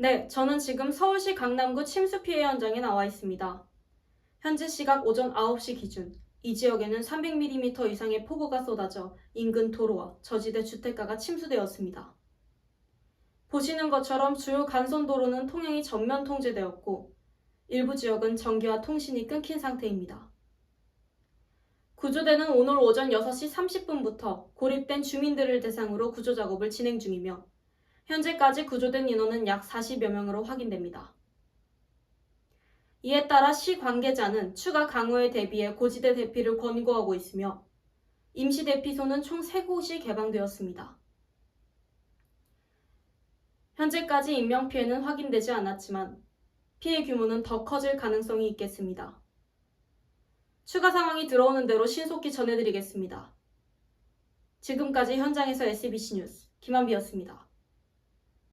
네, 저는 지금 서울시 강남구 침수 피해 현장에 나와 있습니다. 현재 시각 오전 9시 기준, 이 지역에는 300mm 이상의 폭우가 쏟아져 인근 도로와 저지대 주택가가 침수되었습니다. 보시는 것처럼 주요 간선도로는 통행이 전면 통제되었고, 일부 지역은 전기와 통신이 끊긴 상태입니다. 구조대는 오늘 오전 6시 30분부터 고립된 주민들을 대상으로 구조 작업을 진행 중이며, 현재까지 구조된 인원은 약 40여 명으로 확인됩니다. 이에 따라 시 관계자는 추가 강우에 대비해 고지대 대피를 권고하고 있으며 임시 대피소는 총 3곳이 개방되었습니다. 현재까지 인명 피해는 확인되지 않았지만 피해 규모는 더 커질 가능성이 있겠습니다. 추가 상황이 들어오는 대로 신속히 전해드리겠습니다. 지금까지 현장에서 SBC 뉴스 김한비였습니다.